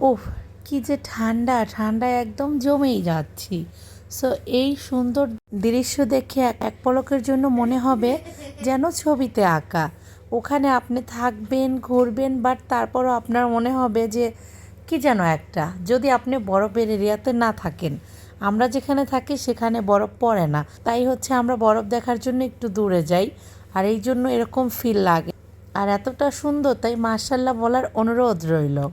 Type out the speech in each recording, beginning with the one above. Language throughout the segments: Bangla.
উফ, কি যে ঠান্ডা ঠান্ডায় একদম জমেই যাচ্ছি। সো এই সুন্দর দৃশ্য দেখে এক- পলকের জন্য মনে হবে যেন ছবিতে আঁকা। ওখানে আপনি থাকবেন, ঘুরবেন বাট তারপরও আপনার মনে হবে যে কি যেন একটা। যদি আপনি বরফের এরিয়াতে না থাকেন, আমরা যেখানে থাকি সেখানে বরফ পড়ে না। তাই হচ্ছে আমরা বরফ দেখার জন্য একটু দূরে যাই, আর এই জন্য এরকম ফিল লাগে। আর এতটা সুন্দর, তাই মার্শাল্লাহ বলার অনুরোধ রইল।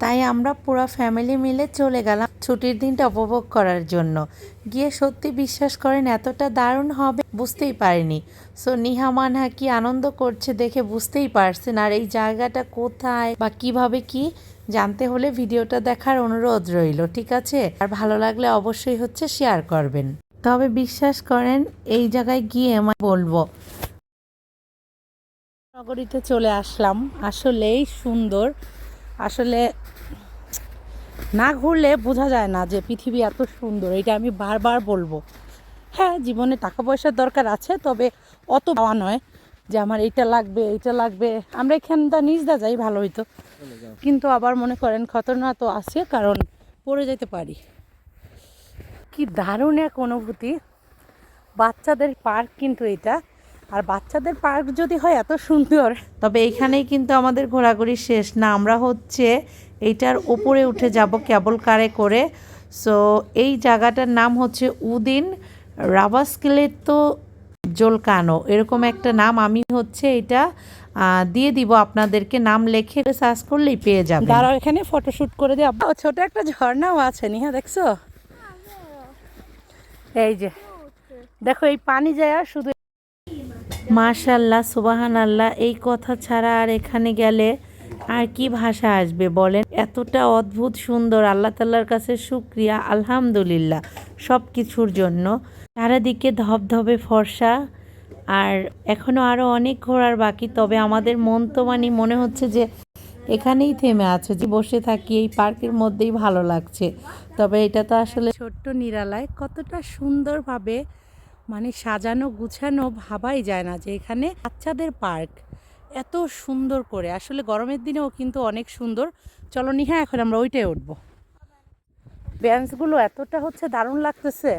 তাই আমরা পুরো ফ্যামিলি মিলে চলে গেলাম ছুটির দিনটা উপভোগ করার জন্য। গিয়ে সত্যি বিশ্বাস করেন, এতটা দারুণ হবে, বুঝতেই পারিনি। সো নিহা মানহা কি আনন্দ করছে দেখে বুঝতেই পারছেন, আর এই জায়গাটা কোথায় বা কীভাবে কি জানতে হলে ভিডিওটা দেখার অনুরোধ রইল, ঠিক আছে? আর ভালো লাগলে অবশ্যই হচ্ছে শেয়ার করবেন। তবে বিশ্বাস করেন, এই জায়গায় গিয়ে আমি বলব, নগরীতে চলে আসলাম। আসলেই সুন্দর। আসলে না ঘুরলে বোঝা যায় না যে পৃথিবী এত সুন্দর এটা আমি বারবার বলব। হ্যাঁ জীবনে টাকা পয়সার দরকার আছে, তবে অত পাওয়া নয় যে আমার এইটা লাগবে এইটা লাগবে। আমরা এখানটা নিজদা যাই, ভালো হইতো। কিন্তু আবার মনে করেন খতরনাক তো আছে, কারণ পড়ে যেতে পারি। কি দারুণ এক অনুভূতি। বাচ্চাদের পার্ক কিন্তু এটা আর বাচ্চাদের পার্ক যদি হয় এত সুন্দর। তবে এইখানেই কিন্তু আমাদের ঘোরাঘুরি শেষ না আমরা হচ্ছে এইটার ওপরে উঠে যাব কেবল কারে করে। সো এই জায়গাটার নাম হচ্ছে উদিন রাবাস্কেলেতো জোলকানো। এরকম একটা নাম আমি হচ্ছে এটা আহ, দিয়ে দিব আপনাদেরকে। নাম লিখে সার্চ করলেই পেয়ে যাবেন। দাঁড়াও এখানে ফটোশুট করে দিয়ে ছোট একটা ঝর্ণাও আছে নিহা দেখছ? এই যে দেখো এই পানি যায় শুধু মাশাল্লাহ সুবাহান আল্লাহ এই কথা ছাড়া আর এখানে গেলে আর কি ভাষা আসবে বলেন? এতটা অদ্ভুত সুন্দর, আল্লাহ তাল্লার কাছে শুক্রিয়া, আলহামদুলিল্লাহ সব কিছুর জন্য। চারিদিকে ধবধবে ফর্সা আর এখনও আরও অনেক ঘোরার বাকি, তবে আমাদের মন তো মানে মনে হচ্ছে যে এখানেই থেমে আছে, যে বসে থাকি, এই পার্কের মধ্যেই ভালো লাগছে। তবে এটা তো আসলে ছোট্ট নিরালায় কতটা সুন্দরভাবে মানে সাজানো গুছানো ভাবাই যায় না যে এখানে বাচ্চাদের পার্ক। এত সুন্দর করে। আসলে গরমের দিনেও কিন্তু অনেক সুন্দর। চলো নিহা এখন আমরা ওইটাই উঠবো। বেঞ্চগুলো এতটা হচ্ছে দারুণ লাগতেছে।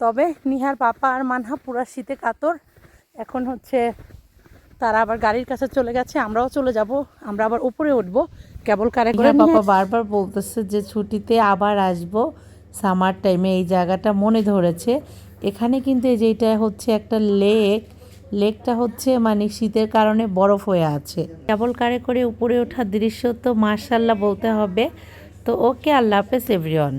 তবে নিহার পাপা আর মানহা পুরা শীতে কাতর। এখন হচ্ছে তারা আবার গাড়ির কাছে চলে গেছে আমরাও চলে যাব। আমরা আবার উপরে উঠবো। কেবল কারে করে পাপা বারবার বলতেছে যে ছুটিতে আবার আসব। সামার টাইমে এই জায়গাটা মনে ধরেছে। এখানে কিন্তু এই যে এটা হচ্ছে একটা লেক। লেকটা হচ্ছে মানে শীতের কারণে বরফ হয়ে আছে। ডাবল কারে করে উপরে ওঠার দৃশ্য তো মার্শাল্লাহ বলতে হবে। তো ওকে, আল্লাহ হাফেজ এভরিওয়ান